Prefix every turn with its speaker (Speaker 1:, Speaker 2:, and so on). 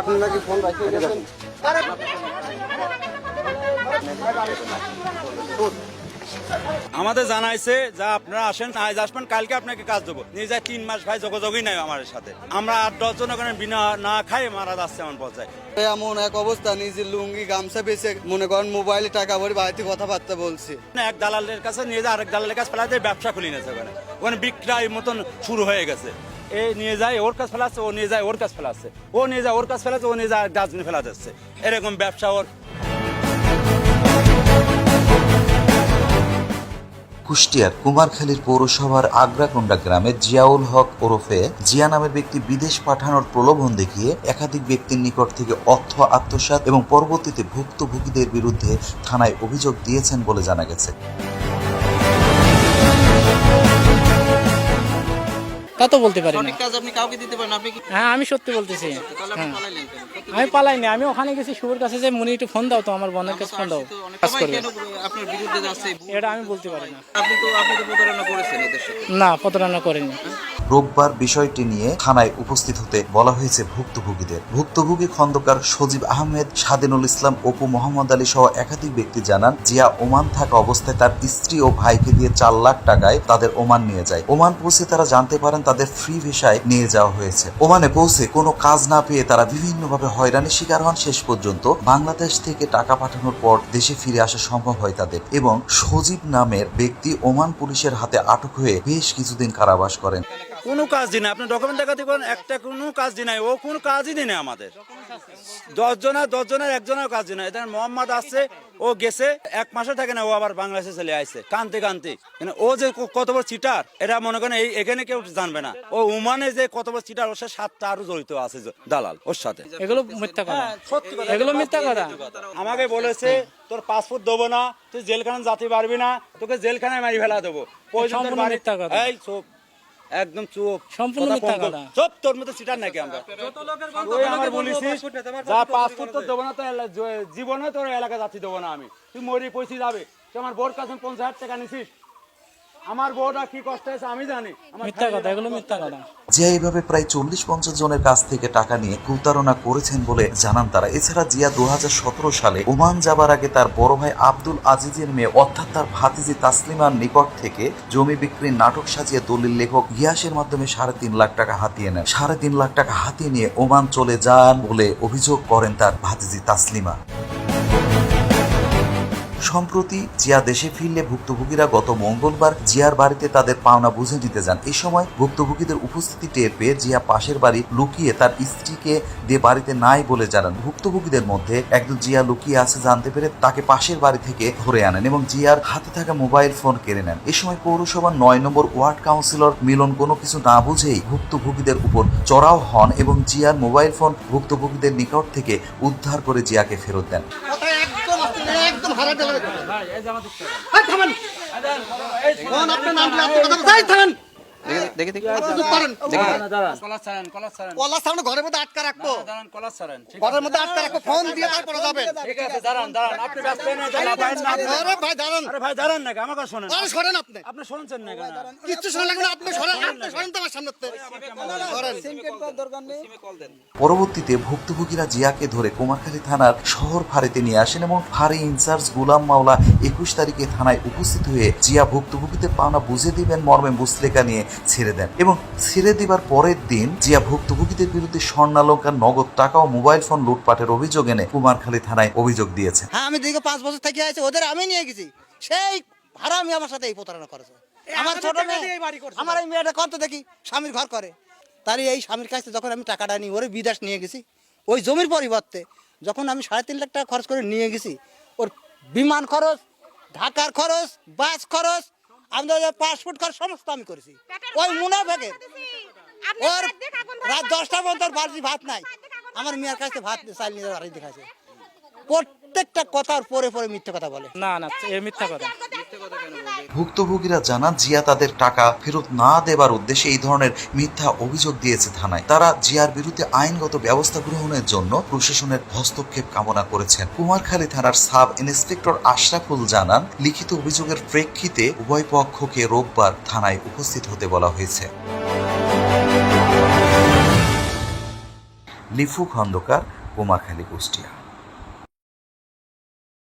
Speaker 1: আপনি নাকি ফোন গেছেন?
Speaker 2: আমাদের জানাইছে যা আপনারা আসেন আজ আসবেন কালকে আপনাকে কাজ দেবো। নিয়ে যায় তিন মাস ভাই যোগাযোগই নাই আমার সাথে। আমরা আট দশ জন ওখানে বিনা না খাই মারা যাচ্ছে আমার পর্যায়ে।
Speaker 1: এমন এক অবস্থা নিজের লুঙ্গি গামছা বেছে মনে করেন মোবাইলে টাকা ভরে বাড়িতে কথাবার্তা বলছে।
Speaker 2: এক দালালের কাছে নিয়ে যায় আরেক দালালের কাছে ফেলাতে ব্যবসা খুলে নিয়েছে ওখানে ওখানে বিক্রয় মতন শুরু হয়ে গেছে। এ নিয়ে যায়, ওর কাছে ফেলাচ্ছে ও নিয়ে যায়, ওর কাছে ফেলাচ্ছে ও নিয়ে যায়, ওর কাছে ফেলাচ্ছে ও নিয়ে যায় ডাস্টবিনে ফেলা যাচ্ছে। এরকম ব্যবসা ওর।
Speaker 3: কুষ্টিয়ার কুমারখালীর পৌরসভার আগ্রাকুন্ডা গ্রামে জিয়াউল হক ওরফে জিয়া নামের ব্যক্তি বিদেশ পাঠানোর প্রলোভন দেখিয়ে একাধিক ব্যক্তির নিকট থেকে অর্থ আত্মসাৎ এবং পরবর্তীতে ভুক্তভোগীদের বিরুদ্ধে থানায় অভিযোগ দিয়েছেন বলে জানা গেছে।
Speaker 4: তা তো বলতে পারি না।
Speaker 5: কাজ আপনি কাউকে দিতে পারেন আপনি কি
Speaker 4: হ্যাঁ আমি সত্যি বলতেছি।
Speaker 5: আমি পালাই
Speaker 4: হ্যাঁ। আমি পালাইনি আমি ওখানে গেছি শুভর কাছে যে মুনি একটু ফোন দাও তো আমার বোনের কাছে ফোন দাও। কাজ করবে
Speaker 5: আপনার বিরুদ্ধে যাচ্ছে
Speaker 4: এটা আমি বলতে পারি না।
Speaker 5: আপনি তো আপনি তো প্রতারণা করেছেন এদের সাথে
Speaker 4: না প্রতারণা করিনি।
Speaker 3: রোববার বিষয়টি নিয়ে থানায় উপস্থিত হতে বলা হয়েছে ভুক্তভোগীদের। ভুক্তভোগী খন্দকার সজীব আহমেদ স্বাধীনুল ইসলাম, অপু মোহাম্মদ আলী সহ একাধিক ব্যক্তি জানান, জিয়া ওমান থাকা অবস্থায় তার স্ত্রী ও ভাইকে দিয়ে চার লাখ টাকায় তাদের ওমান নিয়ে যায়। ওমান পৌঁছে তারা জানতে পারেন তাদের ফ্রি ভিসায় নিয়ে যাওয়া হয়েছে। ওমানে পৌঁছে কোনো কাজ না পেয়ে তারা বিভিন্নভাবে হয়রানির শিকার হন। শেষ পর্যন্ত বাংলাদেশ থেকে টাকা পাঠানোর পর দেশে ফিরে আসা সম্ভব হয় তাদের এবং সজীব নামের ব্যক্তি ওমান পুলিশের হাতে আটক হয়ে বেশ কিছুদিন কারাবাস করেন।
Speaker 2: কোনো কাজ দিই না। আপনি ডকুমেন্ট দেখাতে পারেন একটা কোনো কাজ দিই নাই ও কোনো কাজই দিই না আমাদের। দশ জনের দশ জনের একজনের কাজ দিই না। এটা মোহাম্মদ আসছে ও গেছে এক মাসে থাকে না ও আবার বাংলাদেশে চলে আসছে কানতে কানতে। মানে ও যে কত বড় চিটার এটা মনে করেন এই এখানে কেউ জানবে না। ও উমানে যে কত বড় চিটার ওর সাথে সাতটা আরও জড়িত আছে দালাল ওর সাথে।
Speaker 4: এগুলো মিথ্যা কথা।
Speaker 2: সত্যি কথা।
Speaker 4: এগুলো মিথ্যা কথা।
Speaker 2: আমাকে বলেছে তোর পাসপোর্ট দেবো না তুই জেলখানা যেতে পারবি না তোকে জেলখানায় মারি ফেলা দেবো। বাড়ি-
Speaker 4: মিথ্যা কথা।
Speaker 2: এই চুপ। একদম চুপ।
Speaker 4: সম্পূর্ণ।
Speaker 2: চুপ তোর মতো সিটার নাকি আমরা? তুই আমার বলিস যা পাসপোর্ট তো দেবো না তো জীবনে তোর এলাকা যাচ্ছি দেবো না আমি। তুই মরি পয়সি যাবে তুই আমার বোর কাছে পঞ্চাশ হাজার টাকা নিছিস। আমার বউটা কি কষ্ট হয়েছে আমি জানি।
Speaker 4: মিথ্যা কথা এগুলো মিথ্যা কথা।
Speaker 3: জিয়া এইভাবে প্রায় চল্লিশ পঞ্চাশ জনের কাছ থেকে টাকা নিয়ে প্রতারণা করেছেন বলে জানান তারা। এছাড়া জিয়া দু সালে ওমান যাবার আগে তার বড় ভাই আব্দুল আজিজের মেয়ে অর্থাৎ তার ভাতিজি তাসলিমার নিকট থেকে জমি বিক্রির নাটক সাজিয়ে দলিল লেখক গিয়াসের মাধ্যমে সাড়ে তিন লাখ টাকা হাতিয়ে নেন। সাড়ে তিন লাখ টাকা হাতিয়ে নিয়ে ওমান চলে যান বলে অভিযোগ করেন তার ভাতিজি তাসলিমা। সম্প্রতি জিয়া দেশে ফিরলে ভুক্তভোগীরা গত মঙ্গলবার জিয়ার বাড়িতে তাদের পাওনা বুঝে নিতে যান। এ সময় ভুক্তভোগীদের উপস্থিতি টের পেয়ে জিয়া পাশের বাড়ি লুকিয়ে তার স্ত্রীকে দিয়ে বাড়িতে নাই বলে জানান। ভুক্তভোগীদের মধ্যে একজন জিয়া লুকিয়ে আছে জানতে পেরে তাকে পাশের বাড়ি থেকে ধরে আনেন এবং জিয়ার হাতে থাকা মোবাইল ফোন কেড়ে নেন। এ সময় পৌরসভার নয় নম্বর ওয়ার্ড কাউন্সিলর মিলন কোনো কিছু না বুঝেই ভুক্তভোগীদের উপর চড়াও হন এবং জিয়ার মোবাইল ফোন ভুক্তভোগীদের নিকট থেকে উদ্ধার করে জিয়াকে ফেরত দেন।
Speaker 6: এই গেল থামেন। কোন আপনার নাম কথা থামেন।
Speaker 5: দেখে দেখে
Speaker 6: আপনি চুপ করেন
Speaker 2: কলার ছাড়েন কলার ছাড়েন।
Speaker 6: কলা সামনে ঘরের মধ্যে আটকা রাখব।
Speaker 2: দাঁড়ান কলার ছাড়েন। ঠিক
Speaker 6: ঘরের মধ্যে আটকা রাখব ফোন দিয়ে তারপরে যাবেন।
Speaker 2: ঠিক আছে দাঁড়ান দাঁড়ান আপনি ব্যস্ত না দাঁড়ান না আপনি-
Speaker 6: আরে ভাই দাঁড়ান।
Speaker 2: আরে ভাই দাঁড়ান না আমাকে শোনেন।
Speaker 6: আরে সরেন আপনি।
Speaker 2: আপনি শুনছেন না।
Speaker 6: কিচ্ছু শোনা না আপনি সরেন আপনি সরেন তো আমার সামনে
Speaker 3: পরবর্তীতে ভুক্তভোগীরা জিয়াকে ধরে কুমারখালী থানার শহর ফাঁড়িতে নিয়ে আসেন এবং ফাঁড়ি ইনচার্জ গুলাম মাওলা একুশ তারিখে থানায় উপস্থিত হয়ে জিয়া ভুক্তভোগীদের পাওনা বুঝে দিবেন মর্মে মুসলেকা নিয়ে ছেড়ে দেন এবং ছেড়ে দিবার পরের দিন জিয়া ভুক্তভোগীদের বিরুদ্ধে স্বর্ণালঙ্কার নগদ টাকা ও মোবাইল ফোন লুটপাটের অভিযোগ এনে কুমারখালী থানায় অভিযোগ দিয়েছে।
Speaker 6: হ্যাঁ আমি দীর্ঘ পাঁচ বছর থেকে আছি ওদের আমি নিয়ে গেছি। সেই ভাড়া আমি আমার সাথে এই প্রতারণা করেছে। আমার ছোট মেয়ে আমার এই মেয়েটা কত দেখি? স্বামীর ঘর করে। তারই এই স্বামীর কাছে যখন আমি টাকাটা নিই ওরে বিদেশ নিয়ে গেছি ওই জমির পরিবর্তে যখন আমি সাড়ে তিন লাখ টাকা খরচ করে নিয়ে গেছি ওর বিমান খরচ ঢাকার খরচ বাস খরচ আমাদের পাসপোর্ট খরচ সমস্ত আমি করেছি। ওই মুনাফেকের ওর রাত দশটা পর্যন্ত বাড়িতে ভাত নাই। আমার মেয়ের কাছে ভাত চাল নিয়ে বাড়ি দেখাছে প্রত্যেকটা কথার পরে পরে মিথ্যে কথা বলে।
Speaker 4: না না এ মিথ্যা কথা।
Speaker 3: ভুক্তভোগীরা জানান, জিয়া তাদের টাকা ফেরত না দেবার উদ্দেশ্যে এই ধরনের মিথ্যা অভিযোগ দিয়েছে থানায়। তারা জিয়ার বিরুদ্ধে আইনগত ব্যবস্থা গ্রহণের জন্য প্রশাসনের হস্তক্ষেপ কামনা করেছেন। কুমারখালী থানার সাব ইন্সপেক্টর আশরাফুল জানান, লিখিত অভিযোগের প্রেক্ষিতে উভয় পক্ষকে রোববার থানায় উপস্থিত হতে বলা হয়েছে। লিফু খন্দকার, কুমারখালী, কুষ্টিয়া।